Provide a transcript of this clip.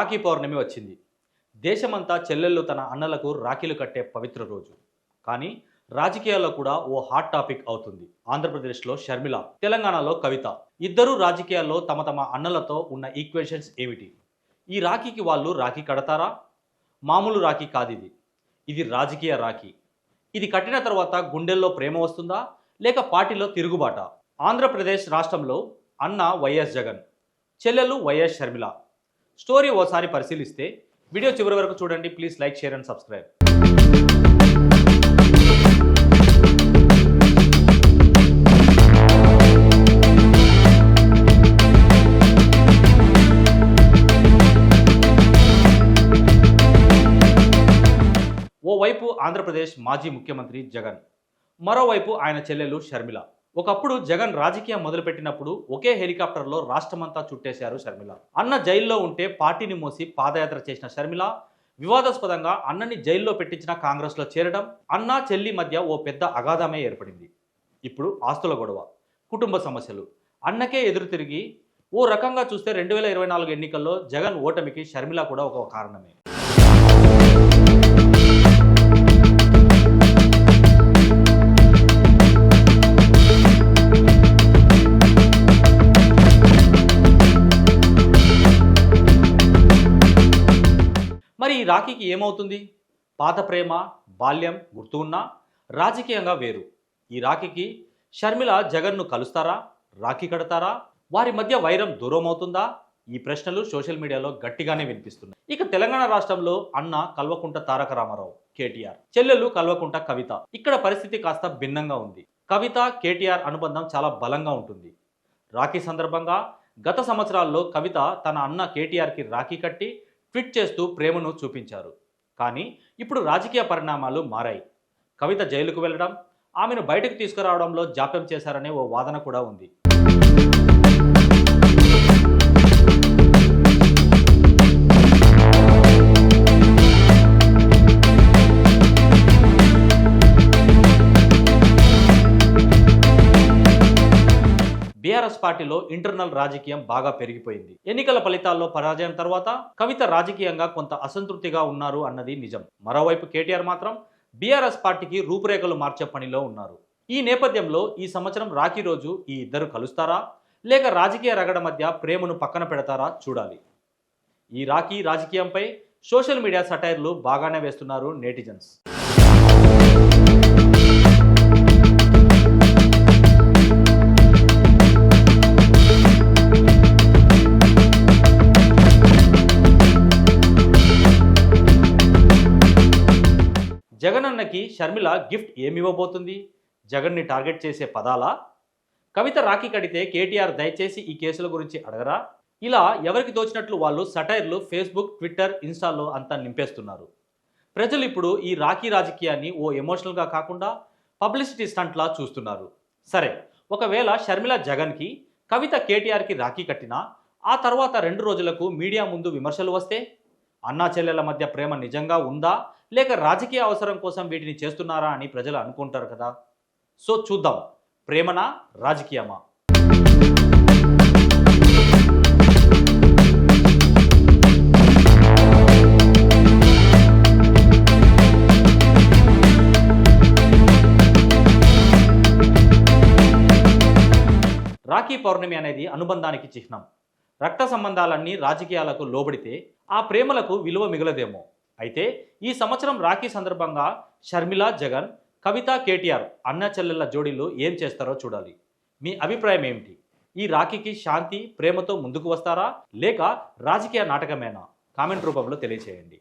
రాఖీ పౌర్ణమి వచ్చింది. దేశమంతా చెల్లెళ్ళు తన అన్నలకు రాఖీలు కట్టే పవిత్ర రోజు. కానీ రాజకీయాల్లో కూడా ఓ హాట్ టాపిక్ అవుతుంది. ఆంధ్రప్రదేశ్లో షర్మిల తెలంగాణలో కవిత. ఇద్దరూ రాజకీయాల్లో తమ తమ అన్నలతో ఉన్న ఈక్వేషన్స్ ఏమిటి? ఈ రాఖీకి వాళ్ళు రాఖీ కడతారా? మామూలు రాఖీ కాదు ఇది ఇది రాజకీయ రాఖీ. ఇది కట్టిన తర్వాత గుండెల్లో ప్రేమ వస్తుందా? లేక పార్టీలో తిరుగుబాట? ఆంధ్రప్రదేశ్ రాష్ట్రంలో అన్న వైఎస్ జగన్ చెల్లెలు వైఎస్ షర్మిల. స్టోరీ ఓసారి పరిశీలిస్తే వీడియో చివరి వరకు చూడండి. Please like share and subscribe. ఓవైపు ఆంధ్రప్రదేశ్ మాజీ ముఖ్యమంత్రి జగన్ మరోవైపు ఆయన చెల్లెలు షర్మిల. ఒకప్పుడు జగన్ రాజకీయం మొదలుపెట్టినప్పుడు ఒకే హెలికాప్టర్లో రాష్ట్రమంతా చుట్టేశారు షర్మిల. అన్న జైల్లో ఉంటే పార్టీని మోసి పాదయాత్ర చేసిన షర్మిల వివాదాస్పదంగా అన్నని జైల్లో పెట్టించిన కాంగ్రెస్లో చేరడం అన్న చెల్లి మధ్య ఓ పెద్ద అగాధమే ఏర్పడింది. ఇప్పుడు ఆస్తుల గొడవ కుటుంబ సమస్యలు. అన్నకే ఎదురు తిరిగి ఓ రకంగా చూస్తే రెండు వేల ఇరవై నాలుగు ఎన్నికల్లో జగన్ ఓటమికి షర్మిల కూడా ఒక కారణమే. మరి ఈ రాఖీకి ఏమవుతుంది? పాత ప్రేమ బాల్యం గుర్తు ఉన్నా రాజకీయంగా వేరు. ఈ రాఖీకి షర్మిల జగన్ను కలుస్తారా? రాఖీ కడతారా? వారి మధ్య వైరం దూరం అవుతుందా? ఈ ప్రశ్నలు సోషల్ మీడియాలో గట్టిగానే వినిపిస్తున్నాయి. ఇక తెలంగాణ రాష్ట్రంలో అన్న కల్వకుంట తారక రామారావు కేటీఆర్. చెల్లెలు కల్వకుంట కవిత. ఇక్కడ పరిస్థితి కాస్త భిన్నంగా ఉంది. కవిత కేటీఆర్ అనుబంధం చాలా బలంగా ఉంటుంది. రాఖీ సందర్భంగా గత సంవత్సరాల్లో కవిత తన అన్న కేటీఆర్కి రాఖీ కట్టి ట్వీట్ చేస్తూ ప్రేమను చూపించారు. కానీ ఇప్పుడు రాజకీయ పరిణామాలు మారాయి. కవిత జైలుకు వెళ్ళడం ఆమెను బయటకు తీసుకురావడంలో జాప్యం చేశారనే ఓ వాదన కూడా ఉంది. బీఆర్ఎస్ పార్టీలో ఇంటర్నల్ రాజకీయం బాగా పెరిగిపోయింది. ఎన్నికల ఫలితాల్లో పరాజయం తర్వాత కవిత రాజకీయంగా కొంత అసంతృప్తిగా ఉన్నారు అన్నది నిజం. మరోవైపు కేటీఆర్ మాత్రం బీఆర్ఎస్ పార్టీకి రూపురేఖలు మార్చే పనిలో ఉన్నారు. ఈ నేపథ్యంలో ఈ సంవత్సరం రాఖీ రోజు ఈ ఇద్దరు కలుస్తారా? లేక రాజకీయ రగడ మధ్య ప్రేమను పక్కన పెడతారా? చూడాలి. ఈ రాఖీ రాజకీయంపై సోషల్ మీడియా సటైర్లు బాగానే వేస్తున్నారు నేటిజన్స్. జగనన్నకి షర్మిల గిఫ్ట్ ఏమివ్వబోతుంది జగన్ని టార్గెట్ చేసే పదాలా? కవిత రాఖీ కడితే కేటీఆర్ దయచేసి ఈ కేసుల గురించి అడగరా? ఇలా ఎవరికి తోచినట్లు వాళ్ళు సటైర్లు ఫేస్బుక్ ట్విట్టర్ ఇన్స్టాలో అంతా నింపేస్తున్నారు. ప్రజలు ఇప్పుడు ఈ రాఖీ రాజకీయాన్ని ఓ ఎమోషనల్గా కాకుండా పబ్లిసిటీ స్టంట్లా చూస్తున్నారు. సరే ఒకవేళ షర్మిల జగన్కి కవిత కేటీఆర్కి రాఖీ కట్టినా ఆ తర్వాత రెండు రోజులకు మీడియా ముందు విమర్శలు వస్తే? అన్నా చెల్లెల మధ్య ప్రేమ నిజంగా ఉందా? లేక రాజకీయ అవసరం కోసం వీటిని చేస్తున్నారా అని ప్రజలు అనుకుంటారు కదా? సో చూద్దాం. ప్రేమనా రాజకీయమా? రాఖీ పౌర్ణమి అనేది అనుబంధానికి చిహ్నం. రక్త సంబంధాలన్నీ రాజకీయాలకు లోబడితే ఆ ప్రేమలకు విలువ మిగలదేమో. అయితే ఈ సంవత్సరం రాఖీ సందర్భంగా షర్మిల జగన్ కవిత కేటీఆర్ అన్న చెల్లెళ్ళ జోడీలు ఏం చేస్తారో చూడాలి. మీ అభిప్రాయం ఏమిటి? ఈ రాఖీకి శాంతి ప్రేమతో ముందుకు వస్తారా? లేక రాజకీయ నాటకమేనా? కామెంట్ రూపంలో తెలియచేయండి.